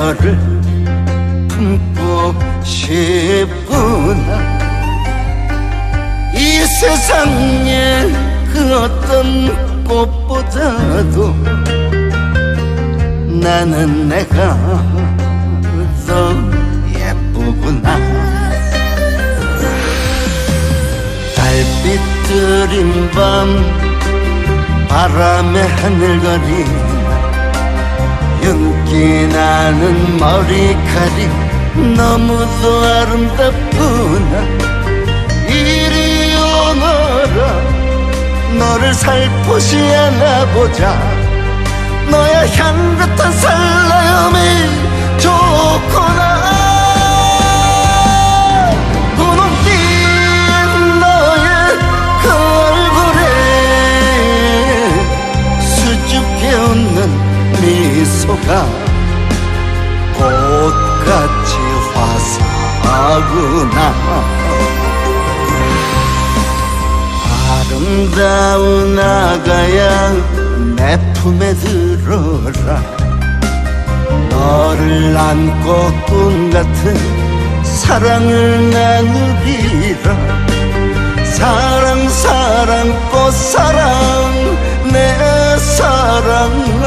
내 너를 품고 싶구나 이 세상에 그 어떤 꽃보다도 나는 내가 더 예쁘구나. 달빛 들인 밤 바람에 하늘거리나 윤 기 나는 머리칼이 너무도 아름답구나. 이리 오너라 너를 살포시 안아보자. 너의 향긋한 설레음이 좋구나 미소가 꽃같이 화사하구나. 아름다운 아가야 내 품에 들어라. 너를 안고 꿈 같은 사랑을 나누리라 사랑 사랑 꽃사랑 내 사랑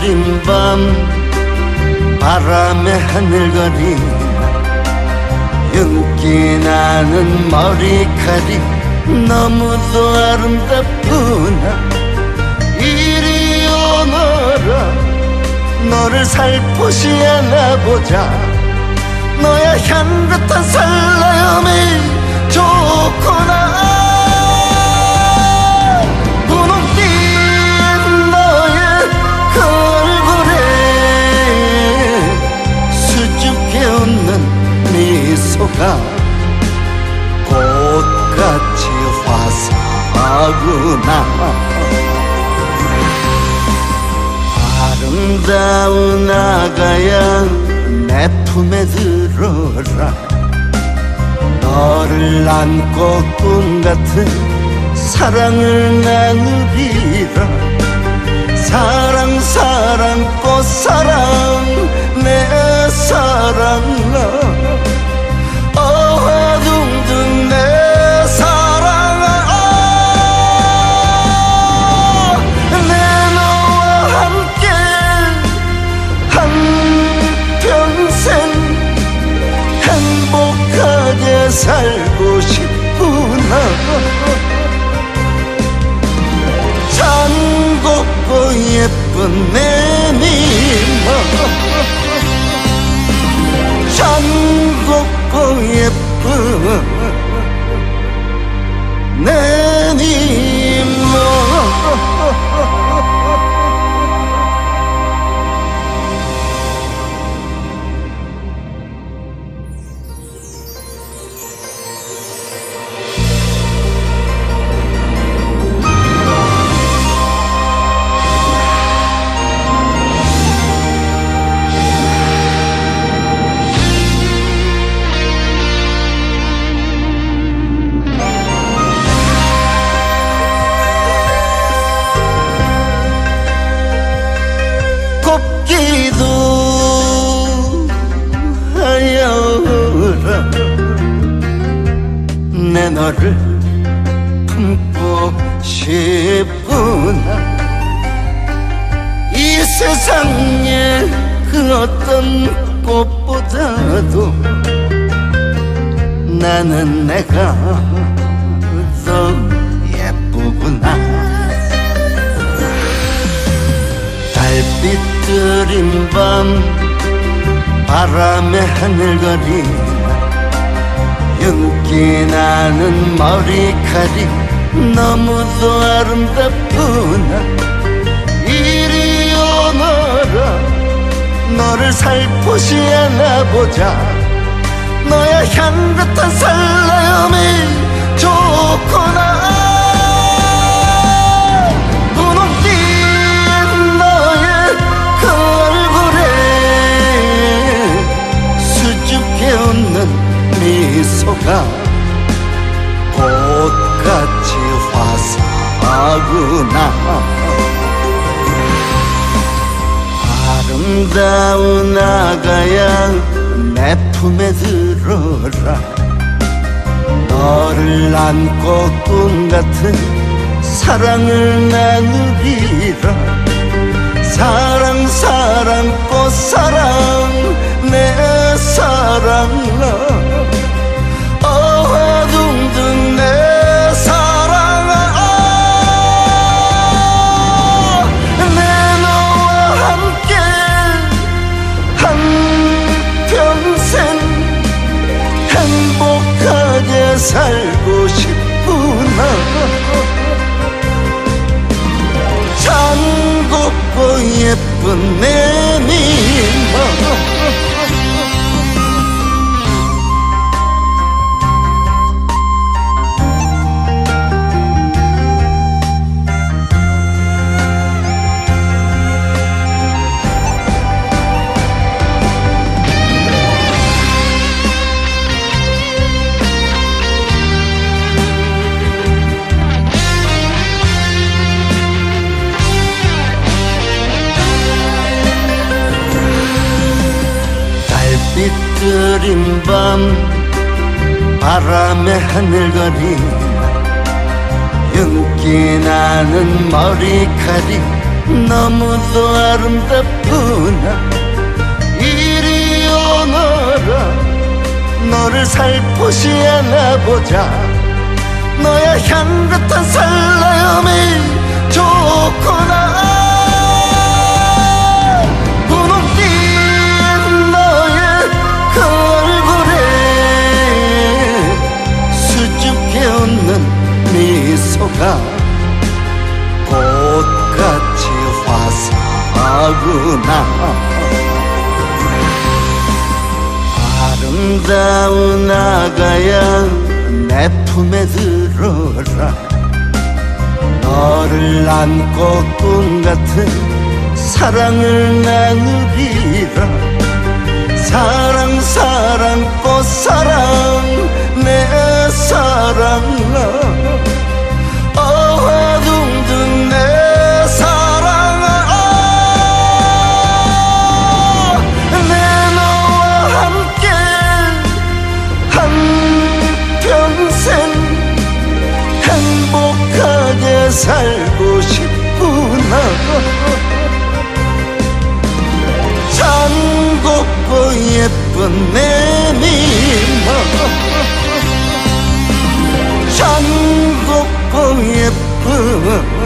들인 밤 바람에 하늘거리나 윤기 나는 머리칼이 너무도 아름답구나. 이리 오너라 너를 살포시 안아보자. 너의 향긋한 설레음이 좋구 아름다운 아가야 내 품에 들어라. 너를 안고 꿈 같은 사랑을 나누리라. 사랑 사랑 꽃사랑 살고 싶구나. 참 곱고 예쁜 내 미마 참 곱고 예쁜 기도 하여라. 내 너를 품고 싶구나. 이 세상에 그 어떤 꽃보다도 나는 내가 더 예쁘구나. 달빛 들인 밤 바람에 하늘거리나 윤기 나는 머리칼이 너무도 아름답구나. 이리 오너라 너를 살포시 안아보자. 너의 향긋한 설렘이 좋구 아름다운 아가야 내 품에 들어라. 너를 안고 꿈 같은 사랑을 나누리라 사랑 사랑 꽃사랑 내 사랑 살고 싶구나. 참 곱고 예쁜 내 미모 들인 밤 바람에 하늘거리나 윤기 나는 머리칼이 너무도 아름답구나. 이리 오너라 너를 살포시 안아보자. 너의 향긋한 설렘이 좋구나 내 품에 들어라. 너를 안고 꿈 같은 사랑을 나누리라. 사랑 사랑 꽃사랑 내 사랑아 참 곱고 예쁜